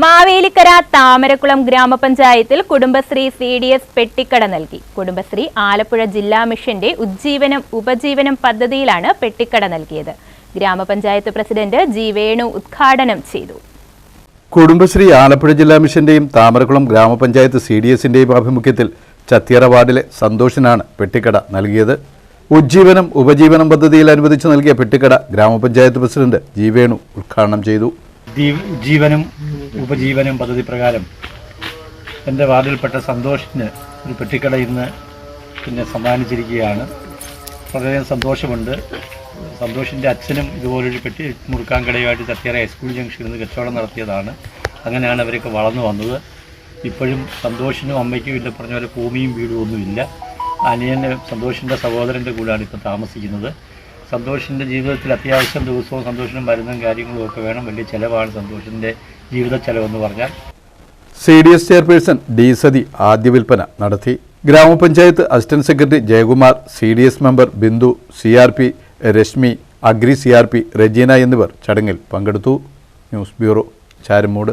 മാവേലിക്കര താമരക്കുളം ഗ്രാമപഞ്ചായത്തിൽ Kudumbashree C D S പെട്ടിക്കട നൽകി. കുടുംബശ്രീ ആലപ്പുഴ ജില്ലാ മിഷന്റെ ഉജ്ജീവനം ഉപജീവനം പദ്ധതിയിലാണ് പെട്ടിക്കട നൽകിയത്. ഗ്രാമപഞ്ചായത്ത് പ്രസിഡന്റ് ജി വേണു ഉദ്ഘാടനം ചെയ്തു. കുടുംബശ്രീ ആലപ്പുഴ ജില്ലാ മിഷന്റെയും താമരക്കുളം ഗ്രാമപഞ്ചായത്ത് സി ഡി എസിന്റെയും ആഭിമുഖ്യത്തിൽ ചത്തിയറ വാർഡിലെ സന്തോഷിനാണ് പെട്ടിക്കട നൽകിയത്. ഉജ്ജീവനം ഉപജീവനം പദ്ധതിയിൽ അനുവദിച്ചു നൽകിയ പെട്ടിക്കട ഗ്രാമപഞ്ചായത്ത് പ്രസിഡന്റ് ജി വേണു ഉദ്ഘാടനം ചെയ്തു. ജീവനും ഉപജീവനും പദ്ധതി പ്രകാരം എന്റെ വാർഡിൽപ്പെട്ട സന്തോഷിന് ഒരു പെട്ടിക്കട ഇന്ന് പിന്നെ സമ്മാനിച്ചിരിക്കുകയാണ്. വളരെ സന്തോഷമുണ്ട്. സന്തോഷിന്റെ അച്ഛനും ഇതുപോലൊരു പെട്ടി മുറുക്കാൻ കടയുമായിട്ട് ചത്തിയറ ഹൈസ്കൂൾ ജംഗ്ഷനിൽ നിന്ന് കച്ചവടം നടത്തിയതാണ്. അങ്ങനെയാണ് അവരൊക്കെ വളർന്നു വന്നത്. ഇപ്പോഴും സന്തോഷിനും അമ്മയ്ക്കും ഇല്ല പറഞ്ഞ പോലെ ഭൂമിയും വീടും ഒന്നുമില്ല. അനിയന് സന്തോഷിന്റെ സഹോദരന്റെ കൂടെയാണ് ഇപ്പോൾ താമസിക്കുന്നത്. സന്തോഷിന്റെ ജീവിതത്തിൽ അത്യാവശ്യം ദിവസവും സന്തോഷിനും മരുന്നും കാര്യങ്ങളും ഒക്കെ വേണം. വലിയ ചിലവാണ് സന്തോഷിന്റെ ജീവിത ചെലവെന്ന് പറഞ്ഞാൽ. C D S chairperson D Sathi ആദ്യ വിൽപ്പന നടത്തി. ഗ്രാമപഞ്ചായത്ത് assistant secretary Jayakumar C D S member Bindu C R P Reshmi agri C R P Rejina എന്നിവർ ചടങ്ങിൽ പങ്കെടുത്തു. News bureau Charamoodu.